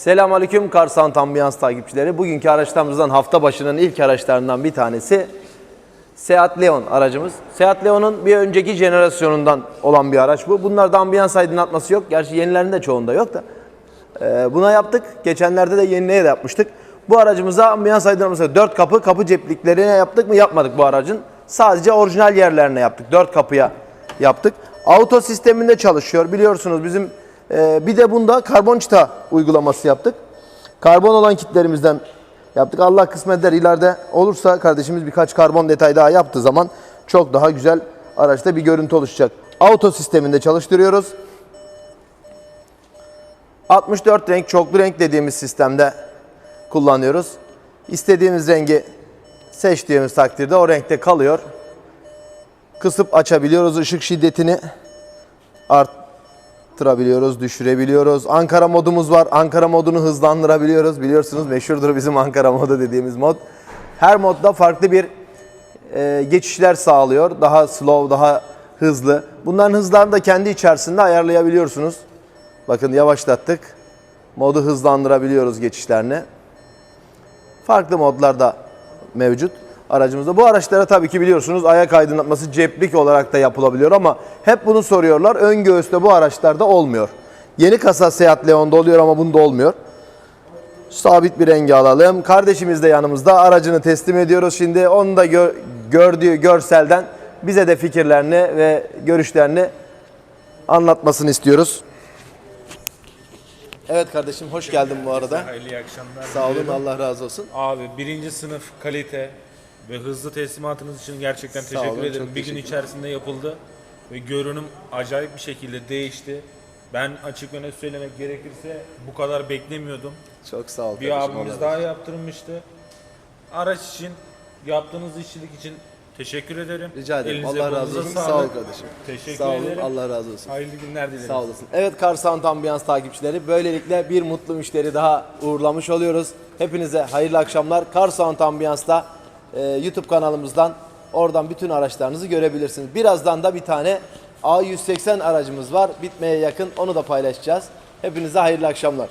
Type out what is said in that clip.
Selamünaleyküm Karsan Ambiyans takipçileri. Bugünkü araçlarımızdan hafta başının ilk araçlarından bir tanesi Seat Leon aracımız. Seat Leon'un bir önceki jenerasyonundan olan bir araç bu. Bunlarda ambiyans aydınlatması yok. Gerçi yenilerinde çoğunda yok da. Ee, buna yaptık. Geçenlerde de yenileye de yapmıştık. Bu aracımıza ambiyans aydınlatması 4 kapı kapı cepliklerine yaptık mı yapmadık bu aracın. Sadece orijinal yerlerine yaptık. 4 kapıya yaptık. Auto sisteminde çalışıyor. Biliyorsunuz bizim e, bir de bunda karbon çıta uygulaması yaptık. Karbon olan kitlerimizden yaptık. Allah kısmet eder ileride olursa kardeşimiz birkaç karbon detay daha yaptığı zaman çok daha güzel araçta bir görüntü oluşacak. Auto sisteminde çalıştırıyoruz. 64 renk çoklu renk dediğimiz sistemde kullanıyoruz. İstediğimiz rengi seçtiğimiz takdirde o renkte kalıyor. Kısıp açabiliyoruz ışık şiddetini arttırabiliyoruz, düşürebiliyoruz. Ankara modumuz var. Ankara modunu hızlandırabiliyoruz. Biliyorsunuz meşhurdur bizim Ankara modu dediğimiz mod. Her modda farklı bir e, geçişler sağlıyor. Daha slow, daha hızlı. Bunların hızlarını da kendi içerisinde ayarlayabiliyorsunuz. Bakın yavaşlattık. Modu hızlandırabiliyoruz geçişlerini. Farklı modlar da mevcut aracımızda. Bu araçlara tabii ki biliyorsunuz ayak aydınlatması ceplik olarak da yapılabiliyor ama hep bunu soruyorlar. Ön göğüste bu araçlarda olmuyor. Yeni kasa Seat Leon'da oluyor ama bunda olmuyor. Sabit bir rengi alalım. Kardeşimiz de yanımızda. Aracını teslim ediyoruz şimdi. Onun da gö- gördüğü görselden bize de fikirlerini ve görüşlerini anlatmasını istiyoruz. Evet kardeşim hoş geldin bu arada. Hayırlı iyi akşamlar. Sağ olun diliyorum. Allah razı olsun. Abi birinci sınıf kalite ve hızlı teslimatınız için gerçekten Sağ teşekkür olun, ederim. çok Bir gün teşekkür içerisinde yapıldı ve görünüm acayip bir şekilde değişti. Ben açık ve net söylemek gerekirse bu kadar beklemiyordum. Çok sağ ol Bir kardeşim, abimiz Allah daha yaptırmıştı. Araç için, yaptığınız işçilik için teşekkür ederim. Rica ederim. Elinize, Allah razı kolunuza olsun. sağlık. Sağ ol kardeşim. Teşekkür Sağ olun. ederim. Allah razı olsun. Hayırlı günler dilerim. Sağ olasın. Evet Car Sound Ambiyans takipçileri böylelikle bir mutlu müşteri daha uğurlamış oluyoruz. Hepinize hayırlı akşamlar. Car Sound Ambiyans'ta e, YouTube kanalımızdan oradan bütün araçlarınızı görebilirsiniz. Birazdan da bir tane A180 aracımız var. Bitmeye yakın onu da paylaşacağız. Hepinize hayırlı akşamlar.